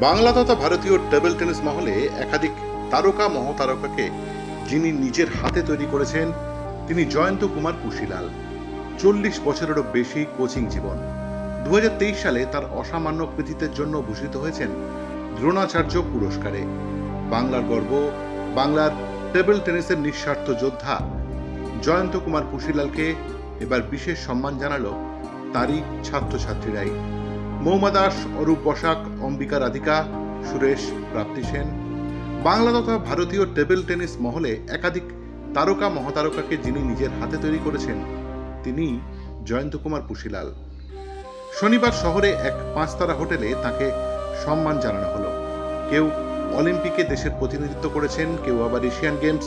বাংলা তথা ভারতীয় table tennis মহলে একাধিক তারকা মহাতারকাকে যিনি নিজের হাতে তৈরি করেছেন, তিনি জয়ন্ত কুমার কুশিলাল। চল্লিশ বছরেরও বেশি কোচিং জীবন। দুই হাজার তেইশ সালে তার অসামান্য কৃতিত্বের জন্য ভূষিত হয়েছেন দ্রোণাচার্য পুরস্কারে। বাংলার গর্ব, বাংলার টেবিল টেনিসের নিঃস্বার্থ যোদ্ধা জয়ন্ত কুমার কুশিলালকে এবার বিশেষ সম্মান জানালো তারই ছাত্রছাত্রীরাই। মৌমা দাস অরূপ বসাক, অম্বিকা রাধিকা, সুরেশ প্রাপ্তি সেন। বাংলা তথা ভারতীয় টেবিল টেনিস মহলে একাধিক তারকা মহাতারকাকে যিনি নিজের হাতে তৈরি করেছেন, তিনি জয়ন্ত কুমার পুশিলাল। শনিবার শহরে এক পাঁচতারা হোটেলে তাকে সম্মান জানানো হলো। কেউ অলিম্পিকে দেশের প্রতিনিধিত্ব করেছেন, কেউ আবার এশিয়ান গেমস,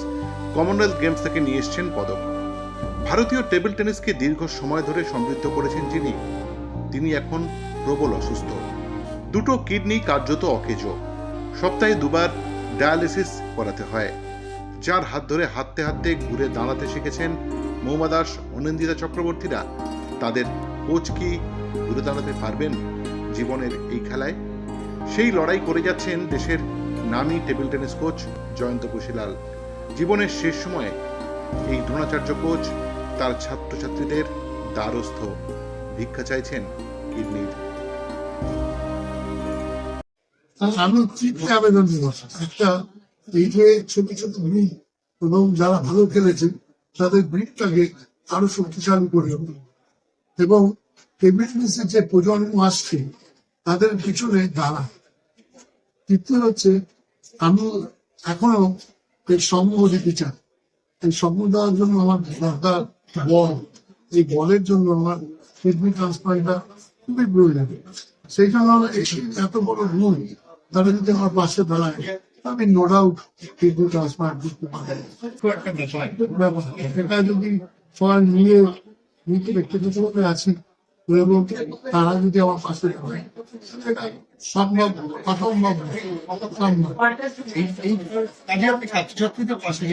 কমনওয়েলথ গেমস থেকে নিয়ে এসছেন পদক। ভারতীয় টেবিল টেনিসকে দীর্ঘ সময় ধরে সমৃদ্ধ করেছেন যিনি, তিনি এখন প্রবল অসুস্থ। দুটো কিডনি কার্যত অকেজ। সপ্তাহে দুবার ডায়ালিসিস করাতে হয়। যার হাত ধরে হাঁটতে হাঁটতে ঘুরে দাঁড়াতে শিখেছেন মৌমা দাস অনিন্দিতা চক্রবর্তীরা। তাদের কোচ কি ঘুরে দাঁড়াতে পারবেন জীবনের এই খেলায়? সেই লড়াই করে যাচ্ছেন দেশের নামী table tennis coach Jayanta Kushilal. জীবনের শেষ সময়ে এই দ্রোণাচার্য কোচ তার ছাত্রছাত্রীদের দ্বারস্থ। ভিক্ষা চাইছেন কিডনির আমি চিঠি আবেদন একটা এই যে ছোট ছোট গ্রুপ এবং যারা ভালো খেলেছেন তাদের গ্রুপটাকে আরও শক্তিশালী করে এবং যে প্রজন্ম আসছে তাদের পিছনে দাঁড়া তৃতীয় হচ্ছে আমি এখনও এই সম্মুখ দিতে চাই এই সম্মুখ দেওয়ার জন্য আমার দরকার বল এই বলের জন্য আমার কিডনি ট্রান্সপ্লান্টটা খুবই প্রয়োজন সেই জন্য এত বড় রুল তারা যদি আমার পাশে দাঁড়ায় আমি নো ডাউট ট্রান্সপ্লান্ট করতে পারি এটা যদি সবাই নিয়ে নিতে ব্যক্তিগতভাবে আছি এবং তারা যদি আমার পাশে দাঁড়ায় সম্ভব অসম্ভব সম্ভব এই এই কাজে আপনি ছাত্রছাত্রীদের পাশে।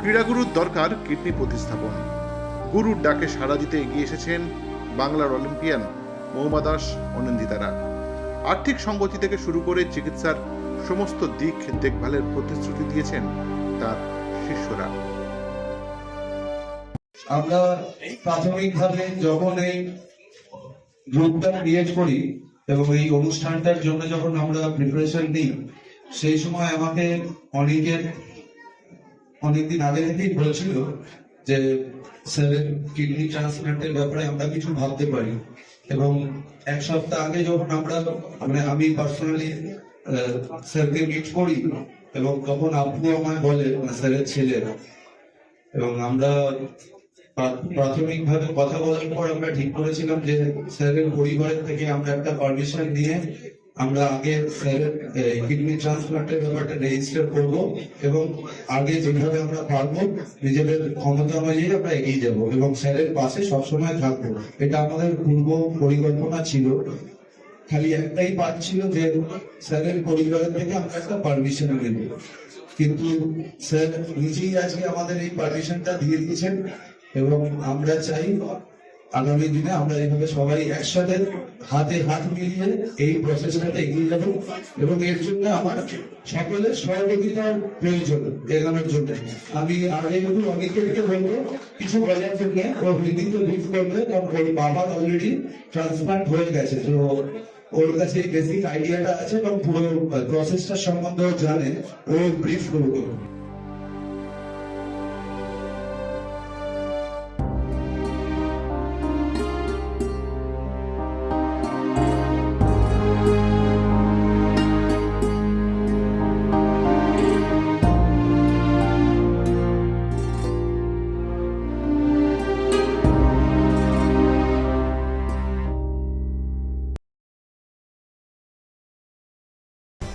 ক্রীড়াগুরুর দরকার কিডনি প্রতিস্থাপন। গুরুর ডাকে সাড়া দিতে এগিয়ে এসেছেন বাংলার অলিম্পিয়ান মৌমা দাস আর্থিক সঙ্গতি থেকে শুরু করে চিকিৎসার সমস্ত দিক দেখভালের প্রতিশ্রুতি দিয়েছেন তার শিষ্যরা। আমরা প্রাথমিকভাবে যখন এই গ্রুপটা ক্রিয়েট করি এবং এই অনুষ্ঠানটার জন্য যখন আমরা প্রিপারেশন নিই, সেই সময় আমাকে অনেকের অনেকদিন আগে থেকেই বলেছিল যে কিডনি ট্রান্সপ্লান্টের ব্যাপারে আমরা কিছু ভাবতে পারি। এবং এক সপ্তাহ আগে যখন আমরা মানে আমি পার্সোনালি স্যারকে মিট করি, এবং তখন আপনি আমায় বলে মানে স্যারের ছেলে। এবং আমরা প্রা- প্রাথমিকভাবে কথা বলার পর আমরা ঠিক করেছিলাম যে, স্যারের পরিবারের থেকে আমরা একটা পারমিশন নিয়ে আমরা আগে কিডনি ট্রান্সপ্লান্টের ব্যাপারটা রেজিস্টার করব এবং আগে যেভাবে আমরা পারব, নিজেদের ক্ষমতা অনুযায়ী আমরা এগিয়ে যাব এবং স্যারের পাশে সবসময় থাকব। এটা আমাদের পূর্ব পরিকল্পনা ছিল। খালি একটাই পার্ট ছিল যে স্যারের পরিবারের থেকে আমরা একটা পারমিশন নেব। কিন্তু স্যার নিজেই আজকে আমাদের এই পারমিশনটা দিয়ে দিয়েছেন এবং আমরা চাই আগামী দিনে আমরা এইভাবে সবাই একসাথে হাতে হাত মিলিয়ে এই প্রসেসটাতে এগিয়ে যাব এবং এর জন্য আমার সকলের সহযোগিতার প্রয়োজন এগানোর জন্য। আমি আগে কিন্তু অনেকে থেকে বলব, কিছু বলার জন্য ও বিনীত ব্রিফ করবে, কারণ ওর বাবার অলরেডি ট্রান্সপ্লান্ট হয়ে গেছে, তো ওর কাছে বেসিক আইডিয়াটা আছে এবং পুরো প্রসেসটা সম্বন্ধে জানে, ও ব্রিফ করবে।